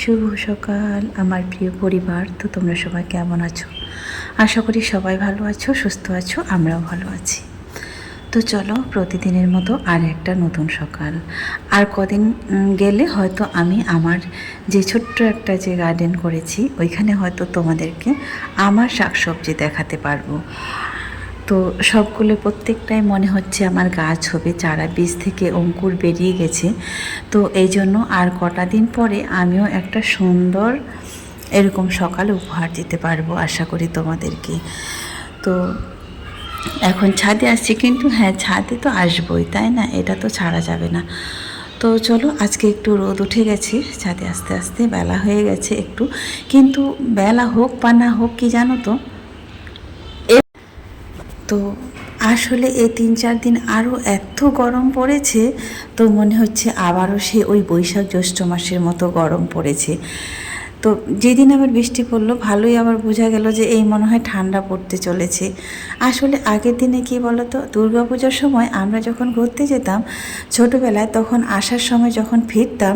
শুভ সকাল, আমার প্রিয় পরিবার। তো তোমরা সবাই কেমন আছো? আশা করি সবাই ভালো আছো, সুস্থ আছো, আমরাও ভালো আছি। তো চলো, প্রতিদিনের মতো আর একটা নতুন সকাল। আর কদিন গেলে হয়তো আমি আমার যে ছোট্ট একটা যে গার্ডেন করেছি, ওইখানে হয়তো তোমাদেরকে আমার শাকসবজি দেখাতে পারব। তো সবগুলো প্রত্যেকটাই মনে হচ্ছে আমার গাছ হবে চারা বীজ থেকে অঙ্কুর বেরিয়ে গেছে। তো এই জন্য আর কটা দিন পরে আমিও একটা সুন্দর এরকম সকাল উপহার দিতে পারব আশা করি তোমাদেরকে। তো এখন ছাদে আসছি, কিন্তু হ্যাঁ ছাদে তো আসবোই, তাই না? এটা তো ছাড়া যাবে না। তো চলো, আজকে একটু রোদ উঠে গেছে, ছাদে আস্তে আস্তে বেলা হয়ে গেছে একটু। কিন্তু বেলা হোক বা না হোক, কি জানো তো তো আসলে এ তিন চার দিন আরও এত গরম পড়েছে, তো মনে হচ্ছে আবারও সে ওই বৈশাখ জ্যৈষ্ঠ মাসের মতো গরম পড়েছে। তো যেদিন আবার বৃষ্টি পড়ল, ভালোই আবার বোঝা গেল যে এই মনে হয় ঠান্ডা পড়তে চলেছে। আসলে আগের দিনে কি বলতো দুর্গা পূজার সময় আমরা যখন ঘুরতে যেতাম, ছোটোবেলায় তখন আসার সময় যখন ফিরতাম,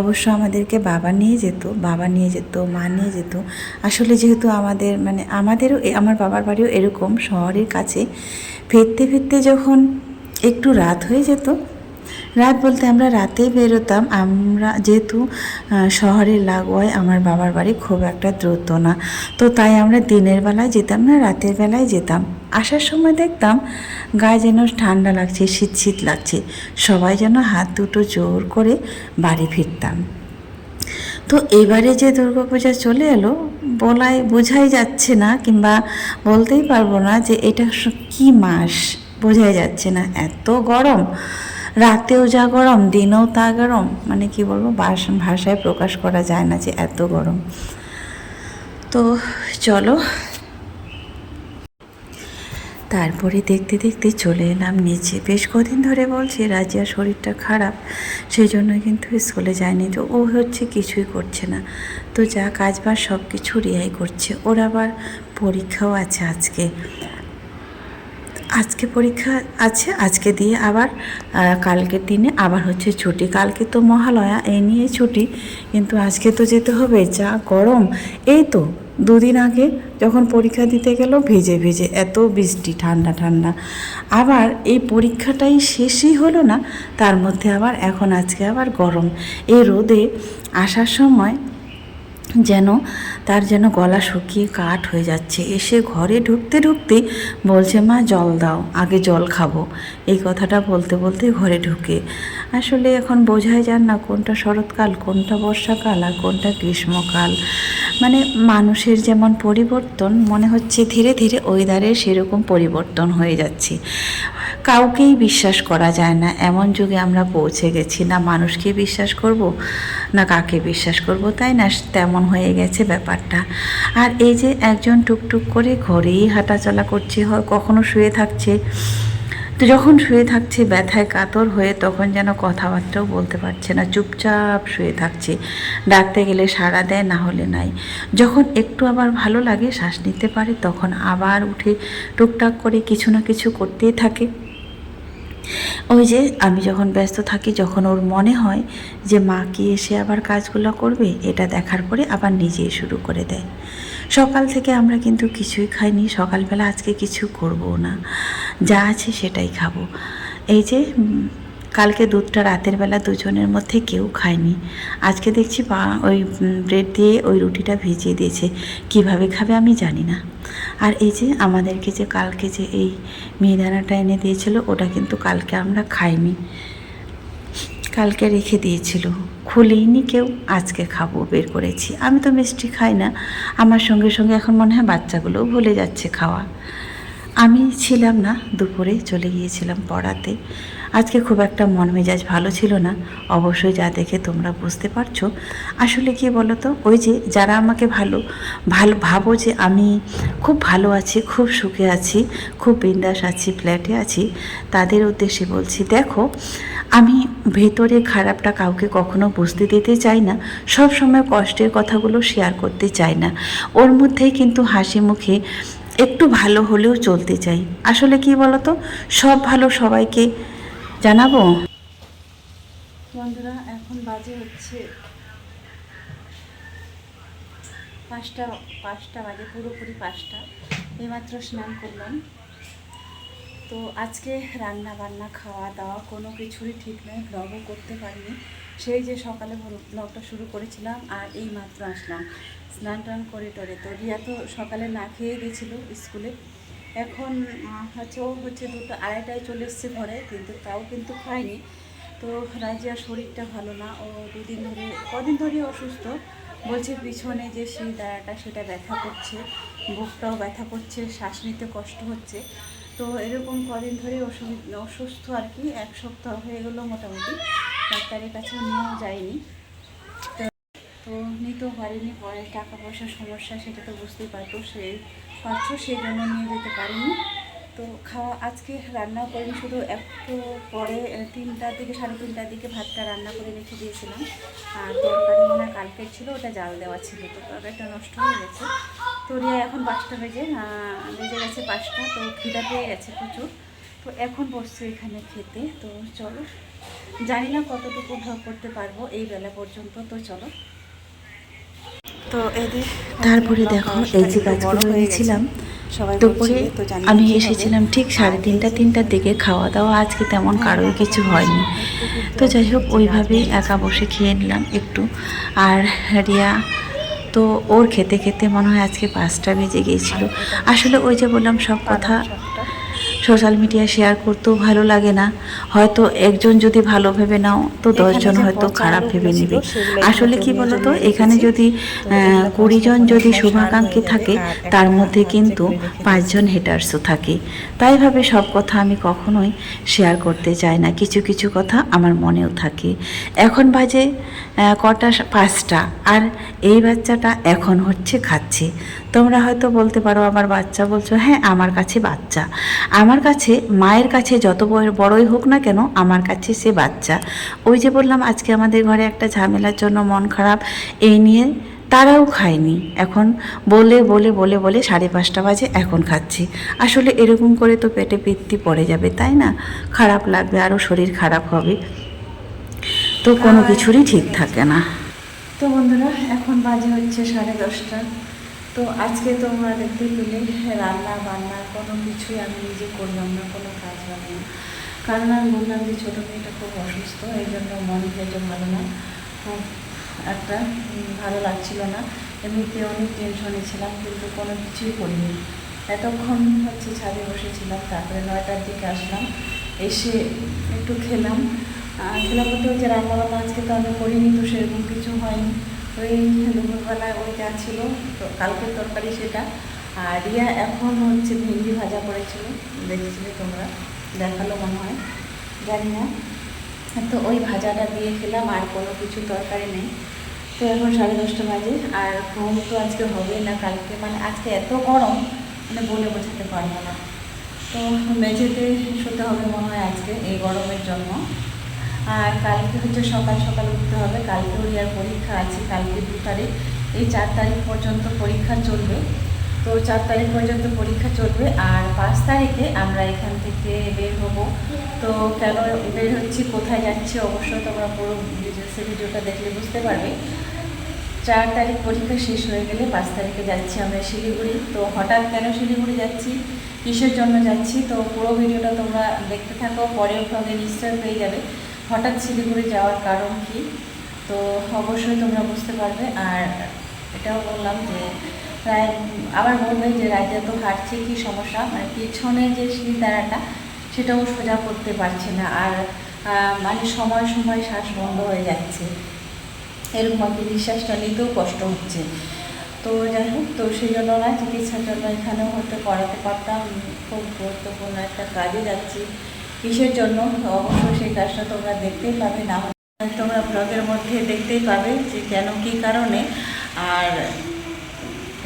অবশ্য আমাদেরকে বাবা নিয়ে যেত, বাবা নিয়ে যেত, মা নিয়ে যেত। আসলে যেহেতু আমাদের মানে আমাদেরও আমার বাবার বাড়িও এরকম শহরের কাছে, ফিরতে ফিরতে যখন একটু রাত হয়ে যেত রাত বলতে আমরা রাতেই বেরোতাম। আমরা যেহেতু আহ, শহরের লাগোয়ায় আমার বাবার বাড়ি খুব একটা দ্রুত না। তো তাই আমরা দিনের বেলায় যেতাম না রাতের বেলায় যেতাম। আসার সময় দেখতাম গায়ে যেন ঠান্ডা লাগছে শীত শীত লাগছে। সবাই যেন হাত দুটো জোর করে বাড়ি ফিরতাম। তো এবারে যে দুর্গাপূজা চলে এলো বলাই বোঝাই যাচ্ছে না কিংবা বলতেই পারব না যে এটা কি মাস? বোঝাই যাচ্ছে না। এত গরম। রাতেও যা গরম, দিনেও তা গরম মানে কি বলব ভাষায় প্রকাশ করা যায় না যে এত গরম। তো চলো। তারপরে দেখতে দেখতে চলে এলাম নিচে। বেশ কদিন ধরে বলছি, রাজিয়ার শরীরটা খারাপ সেই জন্য কিন্তু স্কুলে যায়নি। তো ও হচ্ছে কিছুই করছে না। তো যা কাজ বাজ সব কিছু রিয়াই করছে। ওর আবার পরীক্ষাও আছে আজকে। আজকে পরীক্ষা আছে, আজকে দিয়ে আবার কালকের দিনে আবার হচ্ছে ছুটি। কালকে তো মহালয়া এই নিয়ে ছুটি, কিন্তু আজকে তো যেতে হবে, যা গরম। এই তো, দুদিন আগে যখন পরীক্ষা দিতে গেল, ভিজে ভিজে, এত বৃষ্টি, ঠান্ডা ঠান্ডা। আবার এই পরীক্ষাটাই শেষই হলো না, তার মধ্যে আবার, এখন আজকে আবার গরম। এই রোদে আসার সময় যেন তার যেন গলা শুকিয়ে কাঠ হয়ে যাচ্ছে। এসে ঘরে ঢুকতে ঢুকতে বলছে, মা, জল দাও, আগে জল খাব। এই কথাটা বলতে বলতে ঘরে ঢুকে। আসলে এখন বোঝাই যান না কোনটা শরৎকাল, কোনটা বর্ষাকাল আর কোনটা গ্রীষ্মকাল। মানে মানুষের যেমন পরিবর্তন, মনে হচ্ছে ধীরে ধীরে ওয়েদারের সেরকম পরিবর্তন হয়ে যাচ্ছে। কাউকেই বিশ্বাস করা যায় না। এমন যুগে আমরা পৌঁছে গেছি। না মানুষকে বিশ্বাস করব, না কাকে বিশ্বাস করব, তাই না? তেমন হয়ে গেছে ব্যাপারটা। আর এই যে একজন টুকটুক করে ঘরেই হাঁটাচলা করছে, হয় কখনো শুয়ে থাকছে, তো যখন শুয়ে থাকছে, ব্যথায় কাতর হয়ে তখন যেন কথাবার্তাও বলতে পারছে না, চুপচাপ শুয়ে থাকছে। ডাকতে গেলে সাড়া দেয়, না হলে নাই। যখন একটু আবার ভালো লাগে, শ্বাস নিতে পারে, তখন আবার উঠে টুকটাক করে কিছু না কিছু করতেই থাকে। ওই যে আমি যখন ব্যস্ত থাকি, যখন ওর মনে হয় যে মা কি এসে আবার কাজগুলো করবে, এটা দেখার পরে আবার নিজেই শুরু করে দেয়। সকাল থেকে আমরা কিন্তু কিছুই খাইনি, সকালবেলা আজকে কিছু করব না। যা আছে সেটাই খাব। এই যে কালকে দুধটা রাতের বেলা দুজনের মধ্যে কেউ খায়নি। আজকে দেখছি পা, ওই ব্রেড দিয়ে ওই রুটিটা ভিজিয়ে দিয়েছে। কীভাবে খাবে আমি জানি না। আর এই যে আমাদেরকে যে কালকে যে এই মিহিদানাটা এনে দিয়েছিল, ওটা কিন্তু কালকে আমরা খাইনি। কালকে রেখে দিয়েছিল। খুলেইনি কেউ, আজকে খাব, বের করেছি। আমি তো মিষ্টি খাই না। আমার সঙ্গে সঙ্গে এখন মনে হয় বাচ্চাগুলোও ভুলে যাচ্ছে খাওয়া। আমি ছিলাম না, দুপুরে চলে গিয়েছিলাম পড়াতে। আজকে খুব একটা মন মেজাজ ভালো ছিল না। অবশ্যই যা দেখে তোমরা বুঝতে পারছ। আসলে কি বলো তো ওই যে যারা আমাকে ভালো ভালো ভাবো যে আমি খুব ভালো আছি, খুব সুখে আছি, খুব বিন্দাস আছি, ফ্ল্যাটে আছি, তাদের উদ্দেশ্যে বলছি, দেখো, আমি ভেতরে খারাপটা কাউকে কখনো বুঝতে দিতে চাই না। সব সময় কষ্টের কথাগুলো শেয়ার করতে চাই না। ওর মধ্যেই কিন্তু হাসি মুখে একটু ভালো হলেও চলতে চাই। আসলে কি বলতো? সব ভালো সবাইকে জানাব? বন্ধুরা, এখন বাজে হচ্ছে পাঁচটা পাঁচটা বাজে, পুরোপুরি পাঁচটা। এইমাত্র স্নান করলাম। তো আজকে রান্না বান্না খাওয়া দাওয়া কোনো কিছুরই ঠিক নয় ব্লগও করতে পারিনি। সেই যে সকালে ব্লগটা শুরু করেছিলাম আর এই মাত্র আসলাম স্নান টান করে টরে। তো রিয়া তো সকালে না খেয়ে গেছিল স্কুলে। এখন হচ্ছে ও হচ্ছে দুটো আড়াইটায় চলে এসছে ঘরে, কিন্তু তাও কিন্তু খায়নি। তো রাজিয়ার শরীরটা ভালো না, ও দুদিন ধরে, কদিন ধরে অসুস্থ। বলছে পিছনে যে সেই দাঁড়াটা, সেটা ব্যথা করছে, বুকটাও ব্যথা করছে, শ্বাস নিতে কষ্ট হচ্ছে। তো এরকম কদিন ধরে অসুবিধা অসুস্থ আর কি, এক সপ্তাহ হয়ে গেলো মোটামুটি। ডাক্তারের কাছে নিয়েও যায়নি। তো নিতেও পারিনি পরে টাকা পয়সার সমস্যা, সেটা তো বুঝতেই পারতো সেই পারছ সেই জন্য নিয়ে যেতে পারিনি। তো খাওয়া, আজকে রান্না করিনি, শুধু একটু পরে তিনটার দিকে সাড়ে তিনটার দিকে ভাতটা রান্না করে রেখে দিয়েছিলাম। আর তরকারি মনে হয় কালকের ছিল, ওটা জাল দেওয়া ছিল, তো তরকারিটা নষ্ট হয়ে গেছে। তো রিয়া, এখন পাঁচটা বেজে বেজে গেছে পাঁচটা, তো খিদা পেয়ে গেছে প্রচুর। তো এখন বসছে এখানে খেতে, তো চলো। জানি না কতটুকু ভাগ করতে পারব, এই বেলা পর্যন্ত, তো চলো। তো তারপরে দেখো এই যে গাছগুলো এনেছিলাম সবাই দুপুরে আমি এসেছিলাম ঠিক সাড়ে তিনটা তিনটার দিকে খাওয়া দাওয়া আজকে তেমন কারোই কিছু হয়নি। তো যাই হোক ওইভাবেই একা বসে খেয়ে নিলাম একটু। আর রিয়া তো ওর খেতে খেতে মনে হয় আজকে পাঁচটা বেজে গিয়েছিল। আসলে ওই যে বললাম সব কথা সোশ্যাল মিডিয়া শেয়ার করতেও ভালো লাগে না। হয়তো একজন যদি ভালো ভেবে নাও তো দশজন হয়তো খারাপ ভেবে নেবে। আসলে কি বলতো এখানে যদি তো এগুলো কুড়ি জন পচা যদি শুভাকাঙ্ক্ষী থাকে তার মধ্যে কিন্তু পাঁচজন হেটার্সও থাকে। তাই ভাবে সব কথা আমি কখনোই শেয়ার করতে চাই না। কিছু কিছু কথা আমার মনেও থাকে। এখন বাজে কটা পাঁচটা। আর এই বাচ্চাটা এখন হচ্ছে খাচ্ছে। তোমরা হয়তো বলতে পারো, আমার বাচ্চা বলছো হ্যাঁ আমার কাছে বাচ্চা। আমার কাছে, মায়ের কাছে যত বড়- বড়ই হোক না কেন, আমার কাছে সে বাচ্চা। ওই যে বললাম, আজকে আমাদের ঘরে একটা ঝামেলার জন্য মন খারাপ, এই নিয়ে তারাও খায়নি। এখন বলে বলে বলে বলে সাড়ে পাঁচটা বাজে, এখন খাচ্ছি। আসলে এরকম করে তো পেটে পিত্তি পড়ে যাবে, তাই না? খারাপ লাগবে আরও শরীর খারাপ হবে। তো কোনো কিছুরই ঠিক থাকে না। তো বন্ধুরা, এখন বাজে হচ্ছে সাড়ে দশটা। তো আজকে তোমরা দেখতে পেলে, রান্না বান্না কোনো কিছুই আমি নিজে করলাম না, কোনো কাজ বান্না কারণ আমি বললাম যে ছোটো মেয়েটা খুব অসুস্থ, এই জন্য মন খেতে ভালো না। খুব একটা ভালো লাগছিল না। এমনিতে অনেক টেনশনে ছিলাম, কিন্তু কোনো কিছুই করিনি। এতক্ষণ হচ্ছে ছাদে বসেছিলাম, তারপরে নয়টার দিকে আসলাম, এসে একটু খেলাম। ওই যে রান্নাবান্না আজকে তো আমি করিনি তো সেরকম কিছু হয়নি। ওই দুপুরবেলায় ওই যা ছিল, তো কালকের তরকারি সেটা। আর রিয়া এখন হচ্ছে ভেন্ডি ভাজা করেছিল, দেখছিলে তোমরা? দেখাল মনে হয়। জানি না। তো ওই ভাজাটা দিয়ে খেলাম, আর কোনো কিছু তরকারি নেই। তো এখন সাড়ে দশটা বাজে, আর ঘুম তো আজকে হবে না কালকে। মানে আজকে এত গরম মানে বলে বোঝাতে পারব না। তো মেঝেতে শুতে হবে মনে হয় আজকে, এই গরমের জন্য। আর কালকে হচ্ছে সকাল সকাল উঠতে হবে। কালকে আর পরীক্ষা আছে, কালকে দু তারিখ। এই চার তারিখ পর্যন্ত পরীক্ষা চলবে। তো চার তারিখ পর্যন্ত পরীক্ষা চলবে আর পাঁচ তারিখে আমরা এখান থেকে বের হব। তো কেন বের হচ্ছি, কোথায় যাচ্ছি অবশ্যই তোমরা পুরো ডিটেলসে ভিডিওটা দেখলে বুঝতে পারবে। চার তারিখ পরীক্ষা শেষ হয়ে গেলে পাঁচ তারিখে যাচ্ছি আমরা শিলিগুড়ি। তো হঠাৎ কেন শিলিগুড়ি যাচ্ছি? কিসের জন্য যাচ্ছি? তো পুরো ভিডিওটা তোমরা দেখতে থাকো পরের ভাগে নিশ্চয় পেয়ে যাবে। হঠাৎ শিলিগুড়ি যাওয়ার কারণ কি? তো অবশ্যই তোমরা বুঝতে পারবে। আর এটাও বললাম যে, প্রায় আবার বলবে যে রাজা তো হাঁটছে, কি সমস্যা? মানে পিছনে যে শিরদাঁড়াটা সেটাও সোজা করতে পারছে না। আর মানে সময় সময় শ্বাস বন্ধ হয়ে যাচ্ছে। এরকম আর কি নিঃশ্বাসটা নিতেও কষ্ট হচ্ছে। তো যাই হোক, তো সেই জন্য না, চিকিৎসার জন্য এখানেও হয়তো করাতে পারতাম। খুব গুরুত্বপূর্ণ একটা কাজে যাচ্ছি। কিসের জন্য? অবশ্যই সেই কাজটা তোমরা দেখতেই পাবে, না তোমরা ব্লগের মধ্যে দেখতেই পাবে যে কেন, কী কারণে। আর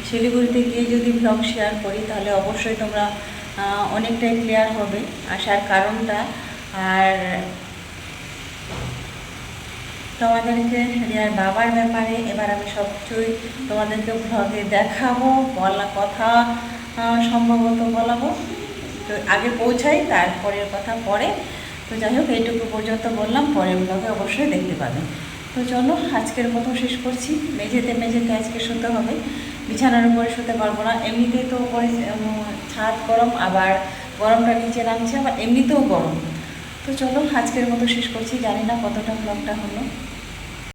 শিলিগুড়িতে গিয়ে যদি ব্লগ শেয়ার করি, তাহলে অবশ্যই তোমরা অনেকটাই ক্লিয়ার হবে আসার কারণটা। আর তোমাদেরকে রিয়ার বাবার ব্যাপারে এবার আমি সব কিছুই তোমাদেরকে ভ্লগে দেখাবো, বলা কথা সম্ভবত বলাবো। তো আগে পৌঁছাই, তারপরের কথা পরে। তো যাই হোক, এইটুকু পর্যন্ত বললাম, পরের ব্লগে অবশ্যই দেখতে পাবে। তো চলো, আজকের মতো শেষ করছি। মেঝেতে মেঝেতে আজকে শুতে হবে। বিছানার উপরে শুতে পারব না। এমনিতেই তো উপরে ছাদ গরম, আবার গরমটা নিচে নামছে, আবার এমনিতেও গরম। তো চলো, আজকের মতো শেষ করছি। জানি না কতটা ব্লগটা হলো।